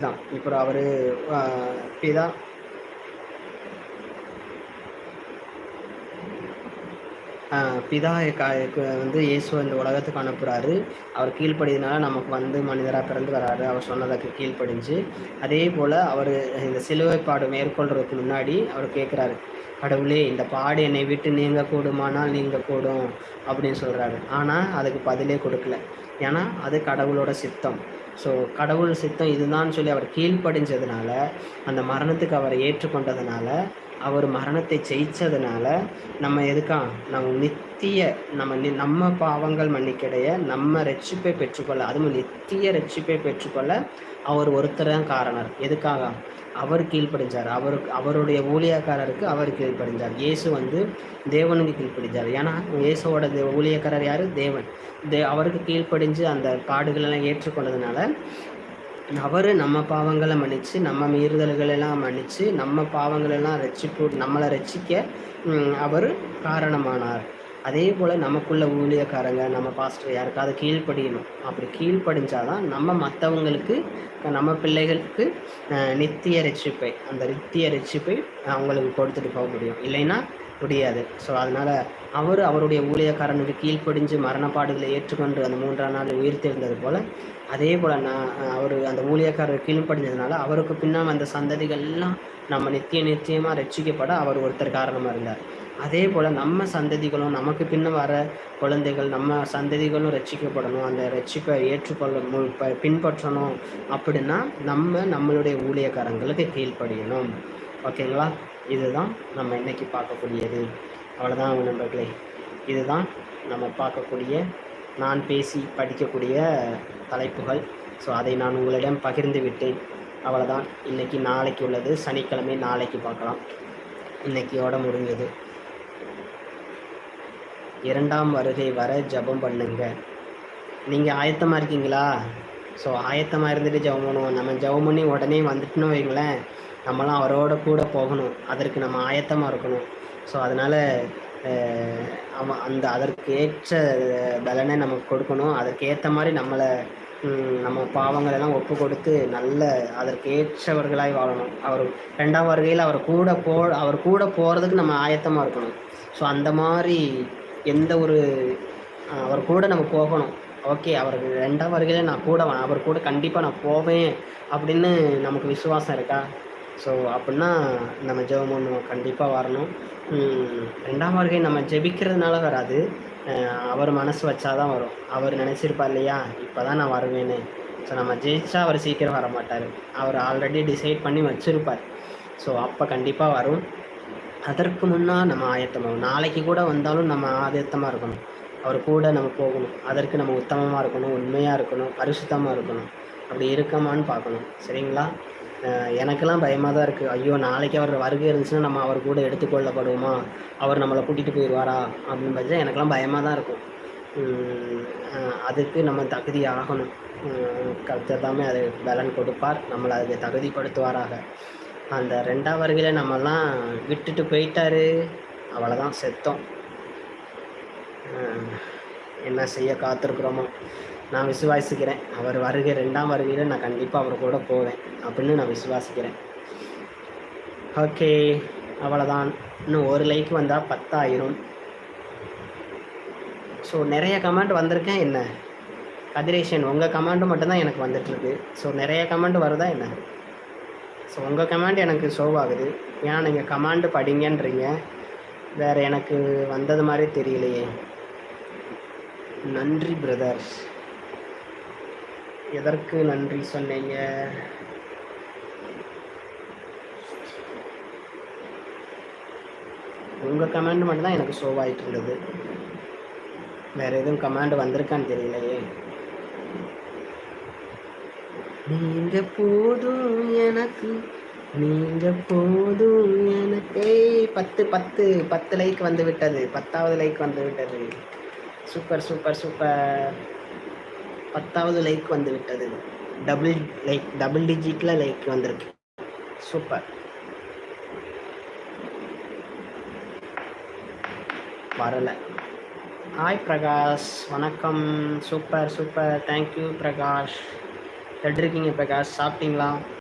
தான் இப்போ அவர் பிதா பிதா வந்து இயேசு இந்த உலகத்துக்கு அனுப்புகிறாரு அவர் கீழ்ப்படியதுனால நமக்கு வந்து மனிதராக பிறந்து வராரு அவர் சொன்னதுக்கு கீழ்ப்படிஞ்சு அதே போல் அவர் இந்த சிலுவைப்பாடு மேற்கொள்றதுக்கு முன்னாடி அவர் கேட்குறாரு கடவுளே இந்த பாடு என்னை விட்டு நீங்க கூடுமானால் நீங்க கூடும் அப்படின்னு சொல்கிறாரு ஆனால் அதுக்கு பதிலே கொடுக்கல ஏன்னா அது கடவுளோட சித்தம். ஸோ கடவுள் சித்தம் இதுதான் சொல்லி அவர் கீழ்ப்படிஞ்சதுனால அந்த மரணத்துக்கு அவரை ஏற்றுக்கொண்டதுனால அவர் மரணத்தை ஜெயிச்சதுனால நம்ம எதுக்கா? நம்ம நித்திய நம்ம நம்ம பாவங்கள் மன்னிக்கிடைய நம்ம ரட்சிப்பை பெற்றுக்கொள்ள அதுவும் நித்திய ரட்சிப்பை பெற்றுக்கொள்ள அவர் ஒருத்தர் தான் காரணர். எதுக்காக? அவர் கீழ்ப்படிஞ்சார். அவருக்கு அவருடைய ஊழியக்காரருக்கு அவர் கீழ்ப்படிஞ்சார். இயேசு வந்து தேவனுக்கு கீழ்ப்படிஞ்சார். ஏன்னா இயேசுவோட ஊழியக்காரர் யார்? தேவன். தே அவருக்கு கீழ்ப்படிஞ்சு அந்த பாடுகளெல்லாம் ஏற்றுக்கொண்டதுனால அவர் நம்ம பாவங்களை மன்னித்து நம்ம மீறுதல்களெல்லாம் மன்னித்து நம்ம பாவங்களெல்லாம் ரசிப்பு நம்மளை ரசிக்க அவர் காரணமானார். அதே போல் நமக்குள்ள ஊழியக்காரங்க நம்ம பாஸ்டர் யாருக்காவது கீழ்ப்படியணும். அப்படி கீழ்ப்படிஞ்சாதான் நம்ம மற்றவங்களுக்கு நம்ம பிள்ளைகளுக்கு நித்திய ரட்சிப்பை அந்த நித்திய ரட்சிப்பை அவங்களுக்கு கொடுத்துட்டு போக முடியும். இல்லைன்னா முடியாது. ஸோ அதனால் அவர் அவருடைய ஊழியக்காரனுக்கு கீழ்ப்படிஞ்சு மரணப்பாடுகளை ஏற்றுக்கொண்டு அந்த மூன்றாம் நாள் உயிர் போல் அதே போல் நான் அவர் அந்த ஊழியக்காரர் கீழ்ப்படிஞ்சதுனால அவருக்கு பின்னால் அந்த சந்ததிகள்லாம் நம்ம நித்திய நிச்சயமாக ரட்சிக்கப்பட அவர் ஒருத்தர் காரணமாக இருந்தார். அதே போல் நம்ம சந்ததிகளும் நமக்கு பின்ன வர குழந்தைகள் நம்ம சந்ததிகளும் ரட்சிக்கப்படணும். அந்த ரட்சிப்பை ஏற்றுக்கொள்ள பின்பற்றணும் அப்படின்னா நம்ம நம்மளுடைய ஊழியக்காரங்களுக்கு கீழ்ப்படியணும். ஓகேங்களா? இதுதான் நம்ம இன்னைக்கு பார்க்கக்கூடியது. அவ்வளோதான் நண்பர்களே. இதுதான் நம்ம பார்க்கக்கூடிய நான் பேசி படிக்கக்கூடிய தலைப்புகள். ஸோ அதை நான் உங்களிடம் பகிர்ந்து விட்டேன். அவ்வளோதான் இன்றைக்கி நாளைக்கு உள்ளது. சனிக்கிழமை நாளைக்கு பார்க்கலாம். இன்றைக்கியோட முடிஞ்சது. இரண்டாம் வருகை வர ஜபம் பண்ணுங்க. நீங்கள் ஆயத்தமாக இருக்கீங்களா? ஸோ ஆயத்தமாக இருந்துட்டு ஜபம் பண்ணுவோம். நம்ம ஜபம் பண்ணி உடனே வந்துட்டுன்னு வைங்களேன் நம்மளாம் அவரோட கூட போகணும். அதற்கு நம்ம ஆயத்தமாக இருக்கணும். ஸோ அதனால் அவன் அந்த அதற்கு ஏற்ற பலனை நமக்கு கொடுக்கணும். அதற்கு ஏற்ற மாதிரி நம்மளை நம்ம பாவங்களெல்லாம் ஒப்பு கொடுத்து நல்ல அதற்கு ஏற்றவர்களாய் வாழணும். அவர் ரெண்டாம் வருகையில் அவர் கூட போ அவர் கூட போகிறதுக்கு நம்ம ஆயத்தமாக இருக்கணும். ஸோ அந்த மாதிரி எந்த ஒரு அவர் கூட நம்ம போகணும். ஓகே அவர் ரெண்டாம் வருகையில் நான் கூட அவர் கூட கண்டிப்பாக நான் போவேன் அப்படின்னு நமக்கு விசுவாசம் இருக்கா? ஸோ அப்படின்னா நம்ம ஜெபம் பண்ணுவோம் கண்டிப்பாக வரணும். ரெண்டாம் வருகை நம்ம ஜெபிக்கிறதுனால வராது. அவர் மனசு வச்சா தான் வரும். அவர் நினச்சிருப்பார் இல்லையா? இப்போ தான் நான் வருவேன்னு. ஸோ நம்ம ஜெயிச்சா அவர் சீக்கிரம் வர மாட்டார் அவர் ஆல்ரெடி டிசைட் பண்ணி வச்சுருப்பார். ஸோ அப்போ கண்டிப்பாக வரும். அதற்கு முன்னால் நம்ம ஆயத்தமாகும். நாளைக்கு கூட வந்தாலும் நம்ம ஆயத்தமாக இருக்கணும். அவர் கூட நம்ம போகணும். அதற்கு நம்ம உத்தமமாக இருக்கணும் உண்மையாக இருக்கணும் பரிசுத்தமாக இருக்கணும். அப்படி இருக்கமான்னு பார்க்கணும். சரிங்களா? எனக்கெல்லாம் பயமாக தான் இருக்குது ஐயோ நாளைக்கு அவர் வருகை இருந்துச்சுன்னா நம்ம அவர் கூட எடுத்துக்கொள்ளப்படுவோமா அவர் நம்மளை கூட்டிகிட்டு போயிடுவாரா? அப்படின்னு பார்த்தா எனக்கெல்லாம் பயமாக தான் இருக்கும். அதுக்கு நம்ம தகுதி ஆகணும். கருத்தை தாமே அது பலன் கொடுப்பார். நம்மளை அதுக்கு தகுதிப்படுத்துவாராக. அந்த ரெண்டாம் வருகையில் நம்மலாம் விட்டுட்டு போயிட்டாரு. அவ்வளோதான் செத்தோம். என்ன செய்ய காத்திருக்கிறோமோ. நான் விசுவாசிக்கிறேன். அவர் வருகை ரெண்டாம் வருகையில் நான் கண்டிப்பாக அவர் கூட போவேன் அப்படின்னு நான் விசுவாசிக்கிறேன். ஓகே அவ்வளோதான் இன்னும் ஒரு லைக் வந்தால் பத்தாயிரம். ஸோ நிறைய கமெண்ட் வந்திருக்கேன். என்ன? கதிரேஷன் உங்கள் கமெண்ட்டு மட்டும்தான் எனக்கு வந்துட்டுருக்கு ஸோ நிறைய கமெண்ட் வருதா என்ன? ஸோ உங்கள் கமாண்ட் எனக்கு ஷோவ் ஆகுது. ஏன்னா நீங்கள் கமாண்டு படிங்கன்றீங்க. வேறு எனக்கு வந்தது மாதிரி தெரியலையே. நன்றி பிரதர்ஸ் எதற்கு நன்றி சொன்னீங்க? உங்கள் கமாண்ட் மட்டும் தான் எனக்கு ஷோவ் ஆகிட்டு இருந்தது. வேறு எதுவும் கமாண்டு வந்திருக்கான்னு தெரியலையே. நீங்க போதும் எனக்கு நீங்க போதும் எனக்கு. பத்து பத்து பத்து லைக் வந்து விட்டது. பத்தாவது லைக் வந்து விட்டது. சூப்பர் சூப்பர் சூப்பர் பத்தாவது லைக் வந்து விட்டது. டபுள் லைக் டபுள் டிஜிட்டில் லைக் வந்திருக்கு. சூப்பர் வரலை. ஹாய் பிரகாஷ் வணக்கம். சூப்பர் சூப்பர் தேங்க்யூ பிரகாஷ் எப்படி இருக்கீங்க பிரகாஷ் சாப்பிட்டீங்களா?